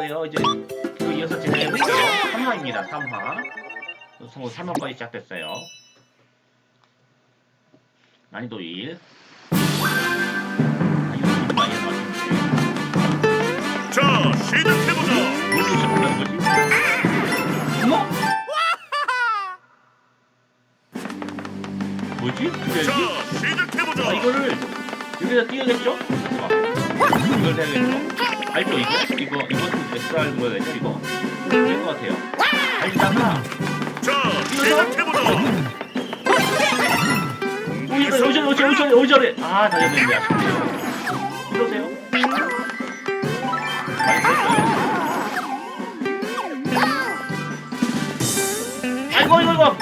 끝났어요. 이제 그 이어서 진행해볼게요. 3화입니다. 3화. 승부 3화까지 시작됐어요. 난이도 1. 자, 시작해보자. 뭐? 뭐지? 그게 자, 시작해보자. 아, 이거를 여기다 띄어야겠죠? 이걸 해야겠죠? 알죠? 이거 이거 이것도 SR 뭐야 되죠? 이거 될것 같아요. 알잖아. 자, 시작해보자. 오전 오전 오전 오전에 아 다녔는데 아쉽네요. 이러세요? 아이고 이거 이거.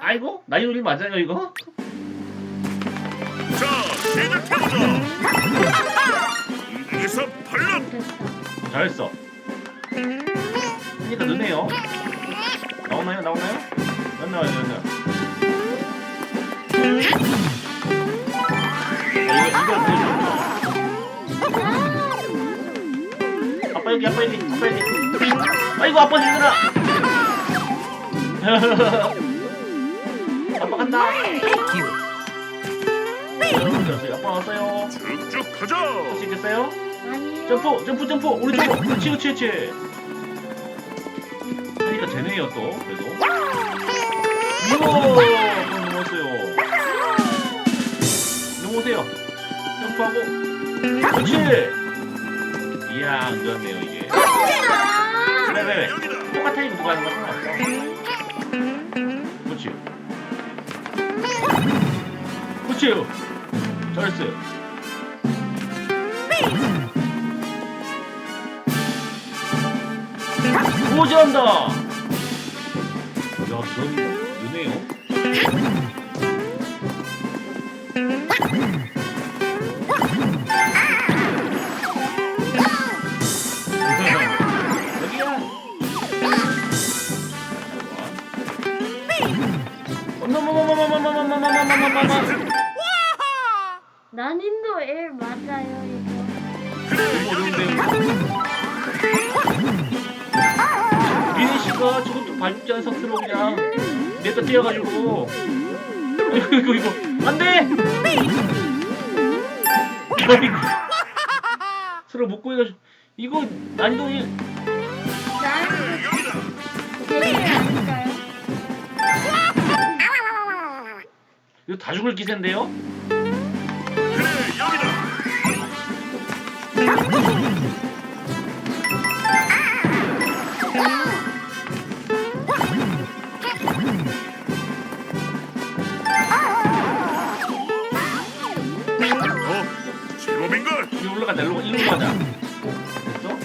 아이고 나이 돌림 맞아요 이거? 자 시작해보자. 녀석 발람! 잘했어. 일단 넣네요. 나오나요? 나오나요? 아, 안 나와요, 안 나와요. 아빠 여기, 아빠 여기, 아빠 여기. 아이고, 아빠 힘들어! 아빠 간다! 아빠 왔어요. 쭉쭉 가자. 할수 있겠어요? 점프 점프 점프. 우리 점프 그렇지 그렇지 그렇지 그러니까 되네요 또. 그래도. 우와! 넘어왔어요. 넘어오세요. 점프하고. 그렇지! 이야 안 좋았네요 이게. 그래 그래 똑같아 이거 누가 하는 거 상관없어 그렇지. 그렇지. 잘했어요. 고지한다. 야, 넌 은혜요? 서로 못 구해가지고 이거 난이도 일 나는 여기다. 제일 아닐까요? 이거 다 죽을 기세인데요? 그래 여기다. 걸. 이거 올라가자 일로 일로 가자. 됐어?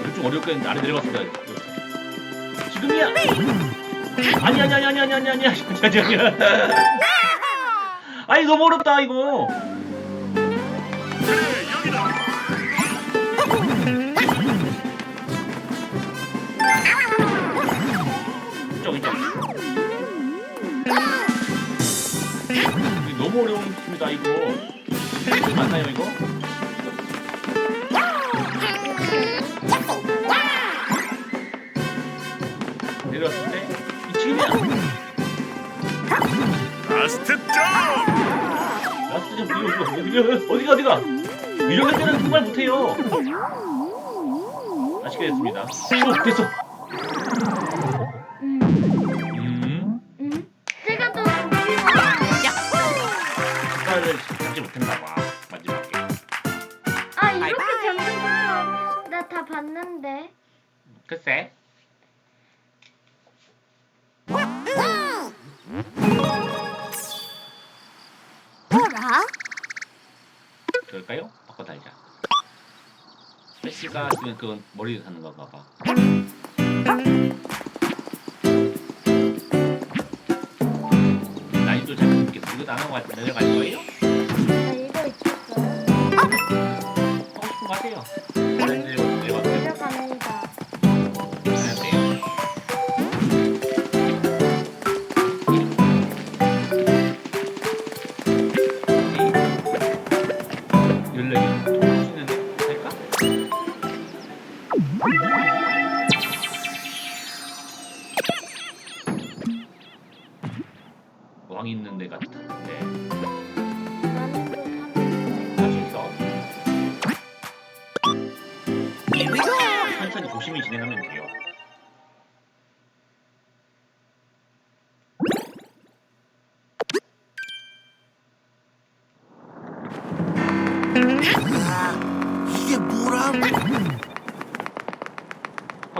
이거 좀 어렵겠는데 아래 내려갔습니다. 지금이야. 아니 아니 아니 아니 아니 아니 아니 아니 아니 아니. 아니 아니 너무 어렵다 이거 너무 어려운습니다 이거. 맞나요 이거? 내려왔을 때이 지금이야. 라스트 점. 라스트 좀 이거 이거 이거 어디가 어디가? 이런 때는 정말 못해요. 아쉽게 됐습니다. 오 됐어 글쎄 뭐라? 그럴까요? 바꿔 달자 패시가 지금 그건 머리를 사는 건가 봐 난이도 잘 모르겠어 이거 안 하고 내려갈 거예요? 나 이거. 하고 싶은 거 하세요 연락이 통할 수 있는 할까?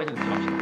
那种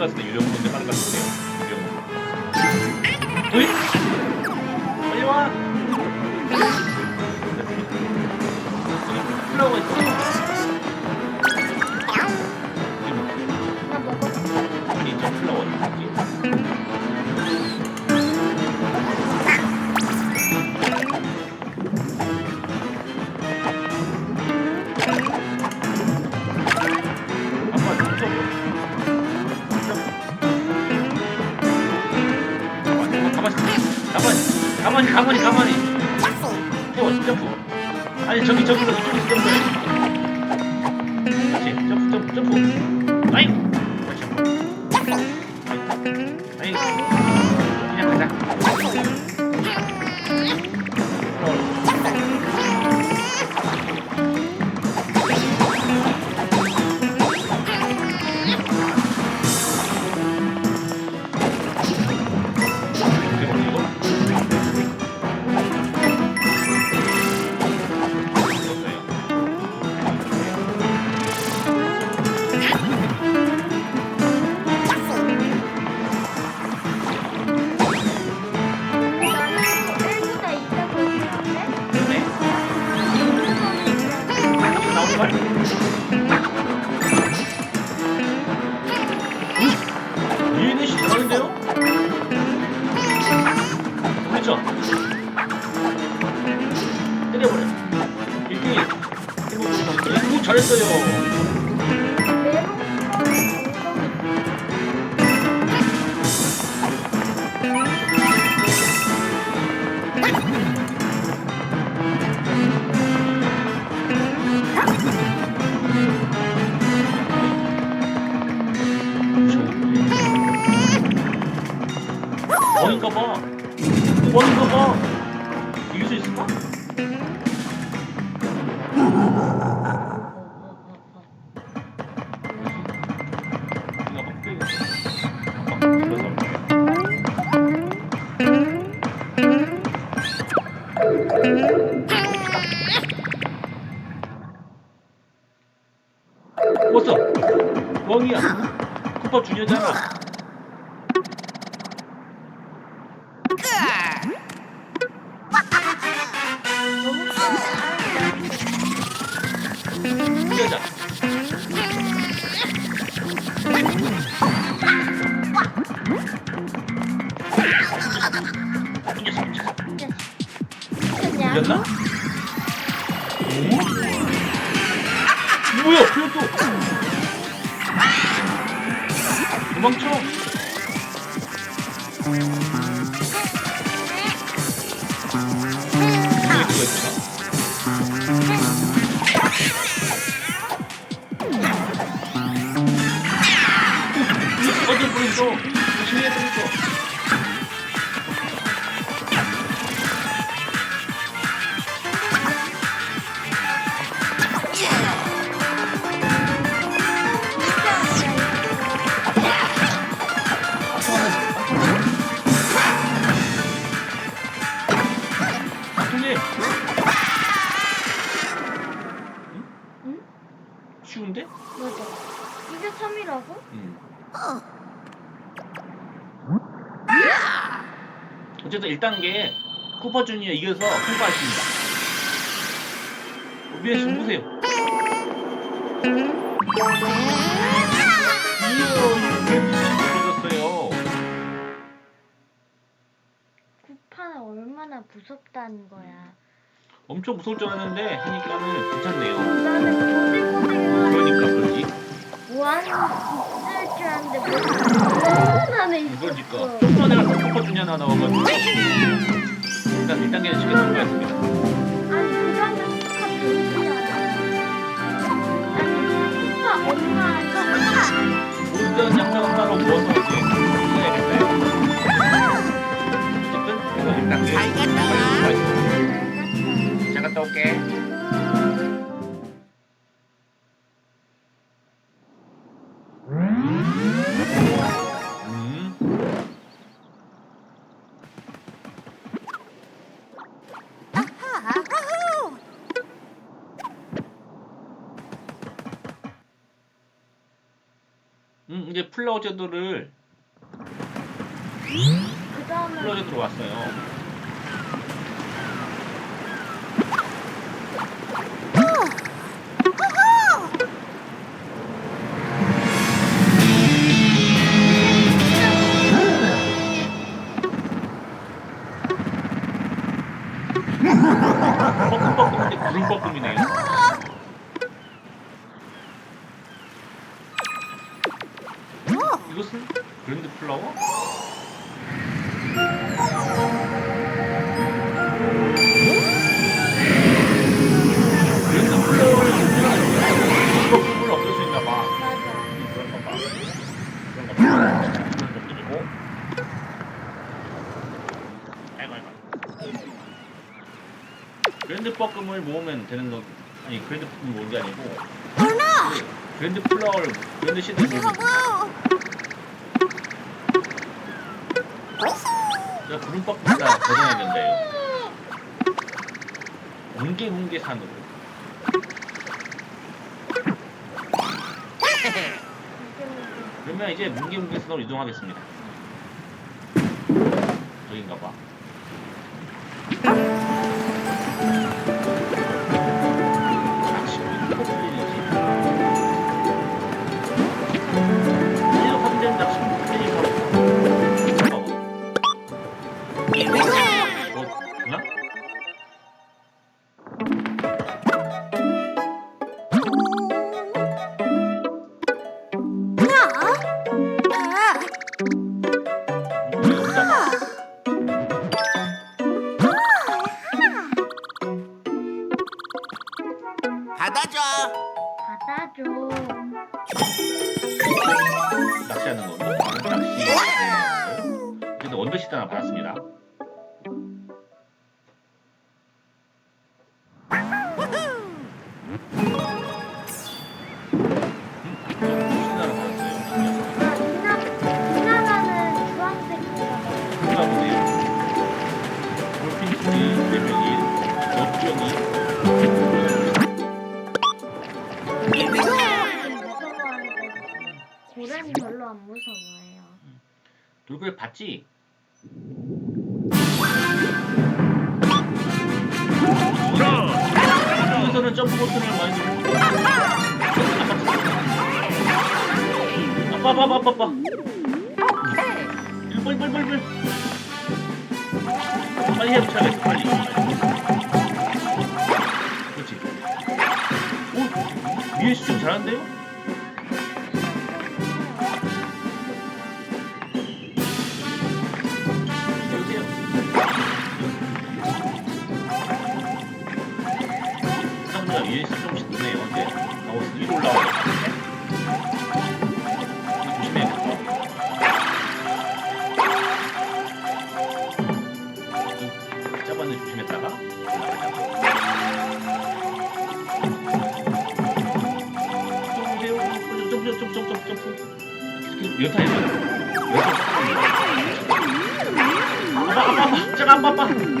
하는 것 유령 문제 하는 것 같은데요. 4번이 4번이. 어, 점프. 뭐. 아니 저기 저기로 이쪽으로 점프. 잘했어요. 이 1단계 쿠퍼 주니어 이겨서 통과했습니다. 위에 좀 보세요. 구파는 얼마나 무섭다는 거야. 엄청 무서울 줄 알았는데 하니까는 괜찮네요. 나는 고들고들한 그러니까 그러지. 있을 줄 알았는데 뭐 나는 있었어. 좀 전에 내가 주니어 하나 나와가지고 일단 1단계는 쉽게 통과했습니다. 제도를 그 제도로 왔어요. 되는 거 아니 그랜드 뻐끔을 모은 게 아니고. 누나. 그 그랜드 플라워를 그랜드 시드를 모으면 아후. 제가 구름 뻐끔보다 버전해야된대요. 뭉게 뭉게 산으로 그러면 이제 뭉게 뭉게 산으로 이동하겠습니다. 여긴가 봐 서워하는데 고래는 별로 안 무서워해요. 돌고래 봤지? 는 점프 버튼을 많이 누르고 아빠 아빠 아빠. 아빠 1번 1번 1번 빨리. 해보자 빨리. 그렇지. 오? 미에씨 좀 잘한데요? 잡았는데 조심했다가 점점점점점점점 계속 연타해 아빠 아빠 아빠 제가 아빠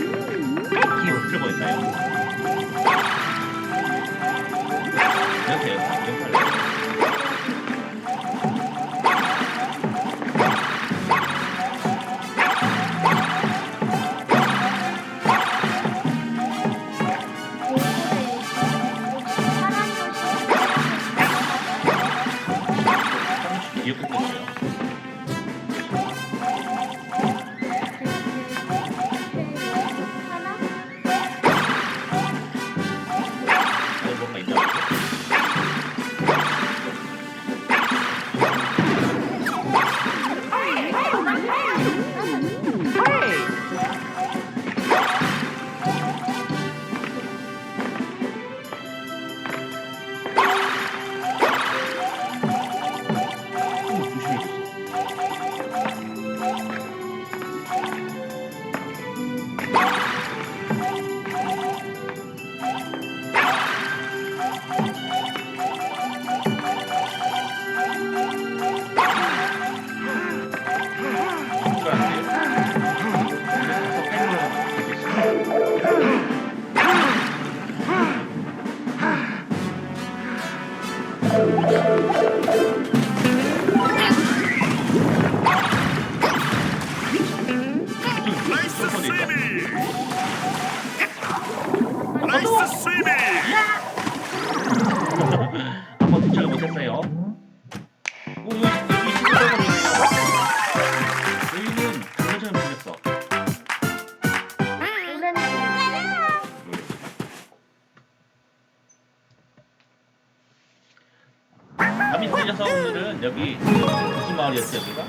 마을이었습니다.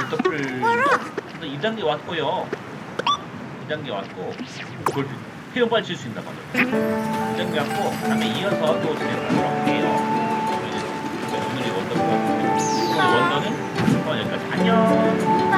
울떡불 이 단계 왔고요. 이 단계 왔고 골프 회원발 칠수 있나 봐요. 이 단계 왔고 다음에 이어서 또 진행하도록 해요. 오늘의 원더는 오늘의 원더는 어, 여기까지 안녕.